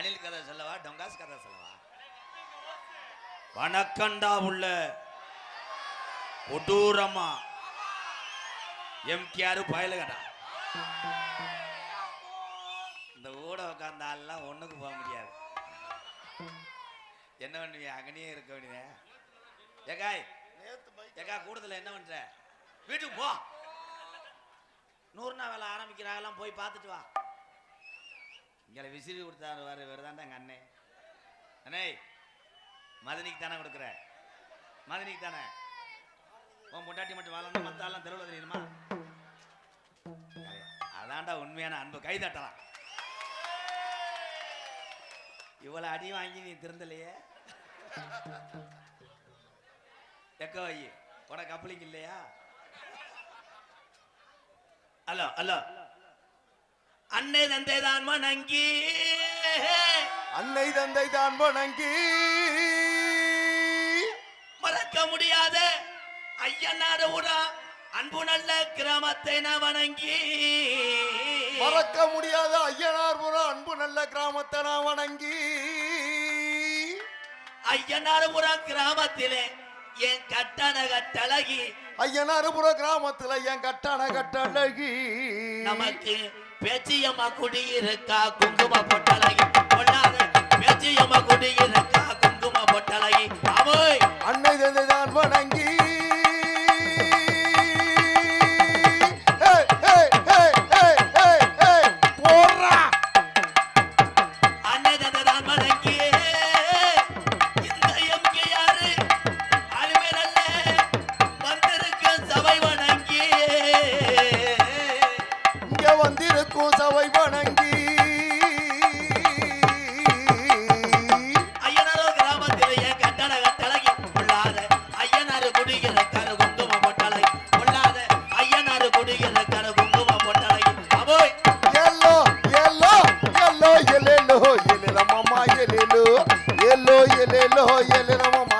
அனில் கதை சொல்லவா? டொங்காஸ் கதை சொல்லவா? வணக்கண்டா உள்ள கொடூரமா. எம்கேஆர் பயலுகடா. இந்த ஊட உட்கார்ந்த ஆள்லாம் ஒண்ணுக்கு போக முடியாது. என்ன பண்ணுவீங்க அங்கனே இருக்க வேண்டியது. ஏகாய் ஏகா கூடுதல என்ன பண்ற? வீட்டுக்கு போ. நூறு நாள் வேலை ஆரம்பிக்கிறாங்களாம் போய் பார்த்துட்டு வா. இங்கே விசிறி கொடுத்தாரு வாரு வேறு எங்க அண்ணே. அண்ணே மதனிக்கு தானே கொடுக்குற? மதனிக்கு தானே? உன் பொண்டாட்டி மட்டும் வாழணும் மற்ற ஆள்லாம் தெருவில் தெரியுமா? அதான்டா உண்மையான அன்பு கை தட்டலாம். இவ்வளவு அடி வாங்கி நீ திருந்தலையே. எக்கோ வை உனக்கு கப்ளிங் இல்லையா? Hello hello. அன்னை தந்தை தான் வணங்கி. அன்னை தந்தை தான் வணங்கி. மறக்க முடியாத ஐயனார் ஊரா அன்பு நல்ல கிராமத்தை நான் வணங்கி. மறக்க முடியாத ஐயனார்புரம் அன்பு நல்ல கிராமத்தை நான் வணங்கி. ஐயனார் ஊரா கிராமத்திலே என் கட்டண கட்டழகி. ஐயனார்புர கிராமத்துல என் கட்டான கட்டழகி. நமக்கு பேச்சியம்மா குடியிருக்கா குங்கும பொட்டழகி பொல்லாத பேச்சியம்மா குடியிருக்கா எலேலோ எல்லோ எலேலோ எலேல மாமா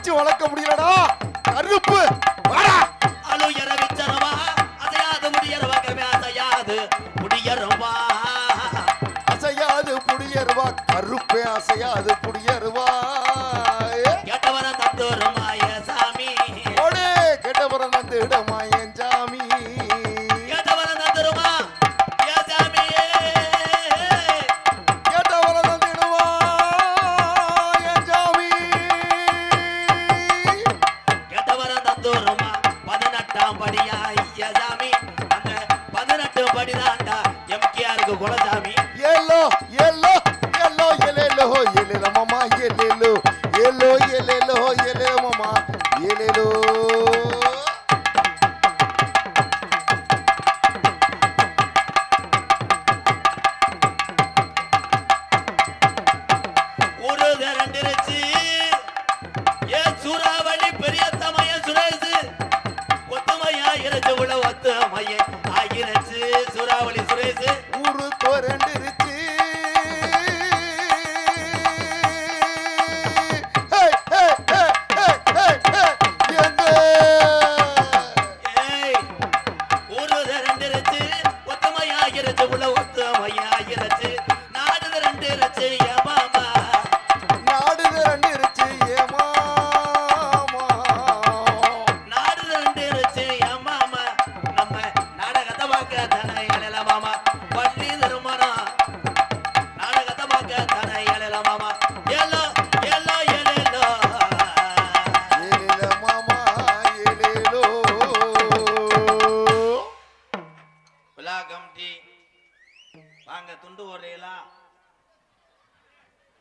வச்சு வளர்க்க முடியலடா.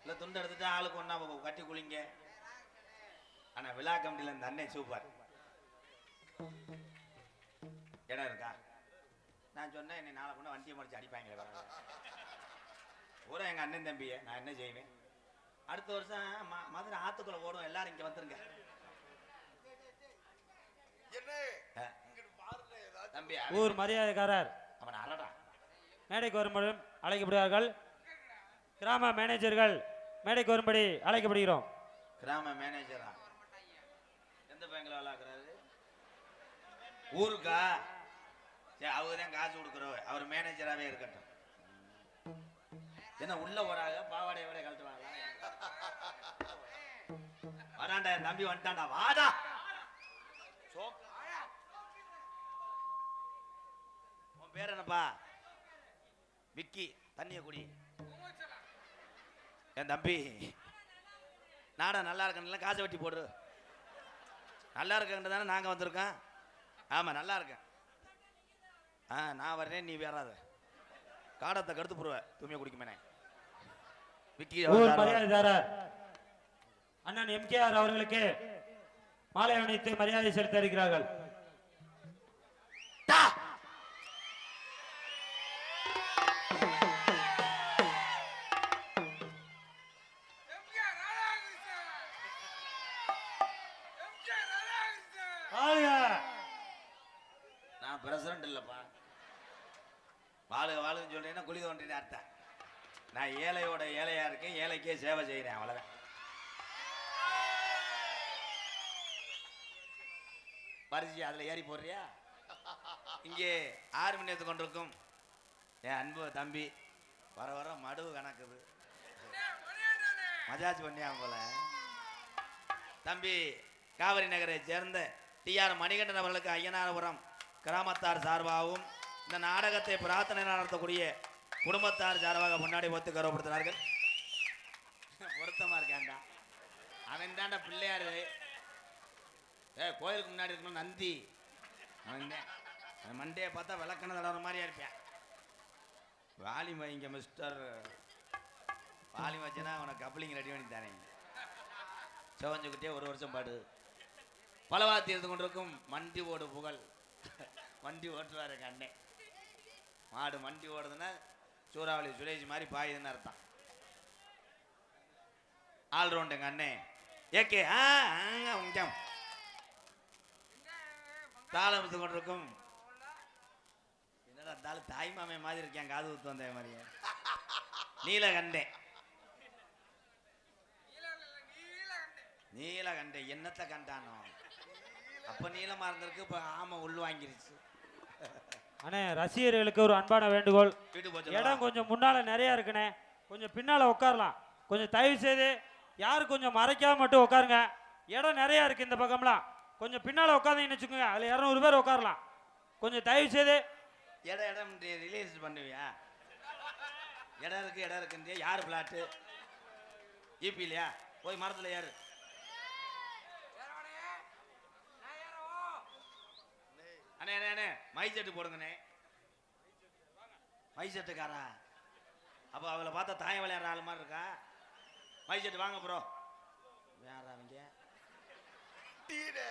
இல்லை துண்டு எடுத்துட்டு ஆளுக்கு ஒன்றா கட்டி குளிங்க. ஆனால் விழா கமிட்டியில் இந்த அண்ணன் சூப்பர். இடம் இருக்கா? நான் சொன்னேன் என்னை நாளை கொண்டு வண்டியை முடிச்சு அடிப்பாங்களே வர பூரா எங்கள் அண்ணன் தம்பியை நான் என்ன செய்வேன்? அடுத்த வருஷம் ம மதுரை ஆத்துக்குள்ள ஓடும் எல்லாரும் இங்கே வந்துருங்க. தம்பி ஊர் மரியாதைக்காரர். அவன் அறடா மேடைக்கு வரும்படி அழைக்கப்படுகிறார்கள் கிராம மேனேஜர்கள். மேடைக்கு வரும்படி அழைக்கப்படுகிறோம். கிராம மேனேஜரா எந்த பேங்க்ல வேலை ஊருக்கா? சரி அவர் தான் காசு கொடுக்குறவர் அவர் மேனேஜராகவே இருக்கட்டும். என்ன உள்ள ஓடாக பாவாடைய விட கழட்டுவாங்களா வராண்டா என் தம்பி வந்துட்டான்டா. வாடா! உன் பேர் என்னப்பா? விக்கி தண்ணிய குடி. என் தம்பி. நாடா நல்லா இருக்கணும்ல காசை வெட்டி போடு. நல்லா இருக்கேன் தானே நாங்கள் வந்திருக்கோம். ஆமாம் நல்லா இருக்கேன். ஆ நான் வர்றேன் நீ வேறாத காடத்தை கடுத்து போடுவேன் தூமியை குடிக்குமேனே. விக்கி அண்ணன் எம்கேஆர் அவர்களுக்கு மாலை அணிவித்து மரியாதை செலுத்த இருக்கிறார்கள். நான் இல்லைப்பா. வாழுக வாழுன்னு சொல்றேன்னா குழி தோண்டின்னு அர்த்தம்? நான் ஏழையோட ஏழையா இருக்கேன் ஏழைக்கே சேவை செய்கிறேன் அவ்வளோதான் பரிசு அதில் ஏறி போடுறியா? இங்கே ஆறு மணி நேரத்து கொண்டிருக்கும். என் அன்பு தம்பி வர வர மடுவு கணக்குது. மஜாஜ் பண்ணியா போல. தம்பி காவிரி நகரை சேர்ந்த டிஆர் மணிகண்டன் அவர்களுக்கு ஐயனாரபுரம் கிராமத்தார் சார்பாகவும் இந்த நாடகத்தை பிரார்த்தனை நடத்தக்கூடிய குடும்பத்தார் சார்பாக முன்னாடி ஒத்து கௌரவப்படுத்தினார்கள் பொருத்தமாக இருக்காண்டா அவன் தாண்டா பிள்ளையார். ஏ கோயிலுக்கு முன்னாடி இருக்கணும் நந்தி. அவன் தான். அவன் பார்த்தா விளக்கண தடவை மாதிரியா இருப்பேன். வாலிம இங்கே மிஸ்டர் வாலிம வச்சுனா உனக்கு கப்ளிங் ரெடி பண்ணி தானே செவஞ்சுக்கிட்டே ஒரு வருஷம் பாடு. பலவாத்தி இருந்து கொண்டிருக்கும் மண்டி ஓடு புகழ். வண்டி ஓட்டுவார் எங்கள் அண்ணன் மாடு வண்டி ஓடுதுன்னா சூறாவளி சுரேஷ் மாதிரி பாயுதுன்னு அர்த்தம். ஆல்ரவுண்டு எங்கள் அண்ணன் ஏகே ஆ ஆங்க உங்கம் தாளம் கொண்டிருக்கும். என்னடா தாள் தாய் மாமே மாதிரி இருக்கேன் காது ஊத்து வந்த மாதிரியே. நீலகண்டேன் நீலகண்டை. என்னத்தை கண்டானோ? அப்ப நீளமாக இருந்திருக்கு இப்போ ஆமை உள் வாங்கிருச்சு. அண்ணே ரசிகர்களுக்கு ஒரு அன்பான வேண்டுகோள். இடம் கொஞ்சம் முன்னால நிறைய இருக்குண்ணே. கொஞ்சம் பின்னால உட்காரலாம். கொஞ்சம் தயவு செய்து யாரும் கொஞ்சம் மறைக்காம மட்டும் உட்காருங்க. இடம் நிறைய இருக்கு இந்த பக்கம்லாம். கொஞ்சம் பின்னால உட்காந்தீங்கன்னு வச்சுக்கோங்க. அதுல இரநூறு பேர் உட்காரலாம். கொஞ்சம் தயவு செய்து இடம் இடம் ரிலீஸ் பண்ணுவியா? இடம் இருக்கு இடம் இருக்குன்றியா? யார் பிளாட்டு ஈபி இல்லையா போய் மரத்துல ஏறு. அண்ணே அண்ணே அண்ணே மை செட்டு போடுங்கண்ணே. மை செட்டுக்காரா? அப்போ அவளை பார்த்தா தாயம் விளையாடுற ஆள் மாதிரி இருக்கா? மை செட்டு வாங்க ப்ரோ வேற அவங்க டீடே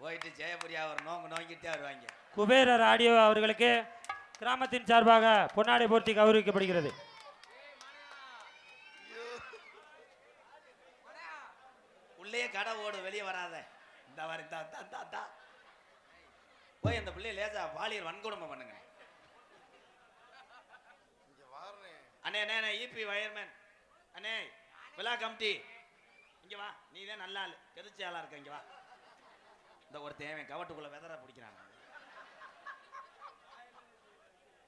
போயிட்டு ஜெயபுரியா ஒரு நோங்கு நோங்கிட்டே வருவாங்க. குபேரர் ஆடியோ அவர்களுக்கு கிராமத்தின் சார்பாக பொன்னாடை போர்த்தி கௌரவிக்கப்படுகிறது. உள்ளே கடை ஓடு வெளியே வராத. இந்த வர இந்த தா தா தா. போய் அந்த பிள்ளைய லேசா பாலியல் வன்கொடுமை பண்ணுங்க. அண்ணே அண்ணே இபி வயர்மேன் அண்ணே விழா கமிட்டி. இங்க வா. நீ தான் நல்ல ஆள். கெதிச்சி ஆளா இருக்க இங்க வா. இந்த ஒரு தேவை கவட்டுக்குள்ள வெதற பிடிக்கிறான்.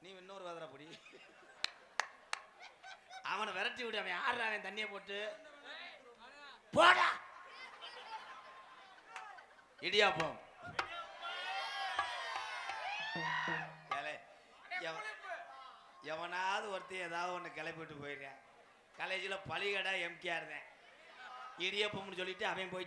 நீ இன்னொரு வெதற பிடி. அவனை விரட்டி விடு. அவன் ஆடுறான் அவன் தண்ணியை போட்டு. போடா. இடியாப்பம் எவனாவது ஒருத்தன் ஏதாவது ஒன்று கிளப்பிட்டு போயிடுறேன் காலேஜில் பழிகடா எம்கேஆர் தான் இடியப்பம்னு சொல்லிட்டு அவன் போய்